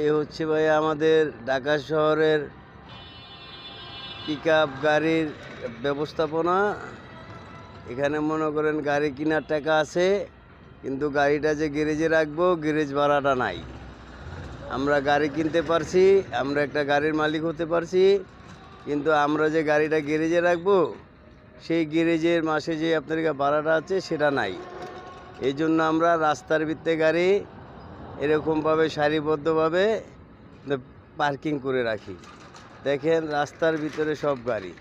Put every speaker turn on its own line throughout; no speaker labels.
এ হচ্ছে ভাই আমাদের ঢাকা শহরের পিক গাড়ির ব্যবস্থাপনা। এখানে মনে করেন গাড়ি কেনার টাকা আছে, কিন্তু গাড়িটা যে গ্যারেজে রাখব, গ্যারেজ ভাড়াটা নাই। আমরা গাড়ি কিনতে পারছি, আমরা একটা গাড়ির মালিক হতে পারছি, কিন্তু আমরা যে গাড়িটা গ্যারেজে রাখব, সেই গ্যারেজের মাসে যে আপনার ভাড়াটা আছে, সেটা নাই। এই জন্য আমরা রাস্তার ভিত্তে গাড়ি এরকমভাবে, সারিবদ্ধভাবে পার্কিং করে রাখি। দেখেন রাস্তার ভিতরে সব গাড়ি।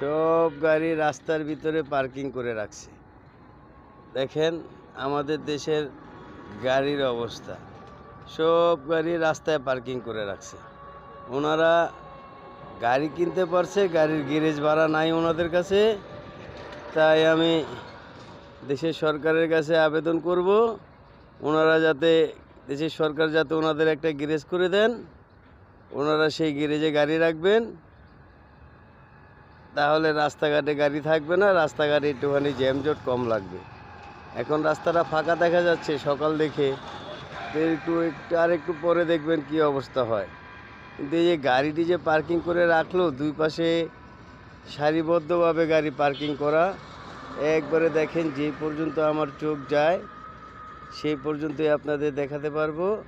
সব গাড়ি রাস্তার ভিতরে পার্কিং করে রাখছে। দেখেন আমাদের দেশের গাড়ির অবস্থা। সব গাড়ি রাস্তায় পার্কিং করে রাখছে। ওনারা গাড়ি কিনতে পারছে, গাড়ির গ্যারেজ ভাড়া নাই ওনাদের কাছে। তাই আমি দেশের সরকারের কাছে আবেদন করব। ওনারা যাতে দেশের সরকার যাতে ওনাদের একটা গ্যারেজ করে দেন, ওনারা সেই গ্যারেজে গাড়ি রাখবেন। তাহলে রাস্তাঘাটে গাড়ি থাকবে না, রাস্তাঘাটে একটুখানি জ্যামজট কম লাগবে। এখন রাস্তাটা ফাঁকা দেখা যাচ্ছে সকাল দেখে। একটু একটু আর একটু পরে দেখবেন কি অবস্থা হয়। কিন্তু এই যে গাড়িটি যে পার্কিং করে রাখল, দুই পাশে সারিবদ্ধভাবে গাড়ি পার্কিং করা, একবারে দেখেন যে পর্যন্ত আমার চোখ যায় সেই পর্যন্তই আপনাদের দেখাতে পারব।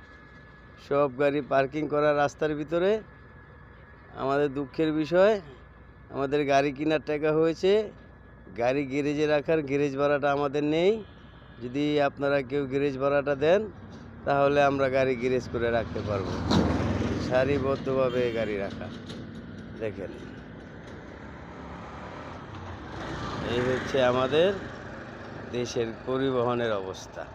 সব গাড়ি পার্কিং করা রাস্তার ভিতরে। আমাদের দুঃখের বিষয়, আমাদের গাড়ি কেনার টাকা হয়েছে। গাড়ি গ্যারেজে রাখার গ্যারেজ ভাড়াটা আমাদের নেই। যদি আপনারা কেউ গ্যারেজ ভাড়াটা দেন, তাহলে আমরা গাড়ি গ্যারেজ করে রাখতে পারব। সারিবদ্ধভাবে গাড়ি রাখা। দেখেন। এই হচ্ছে আমাদের দেশের পরিবহনের অবস্থা।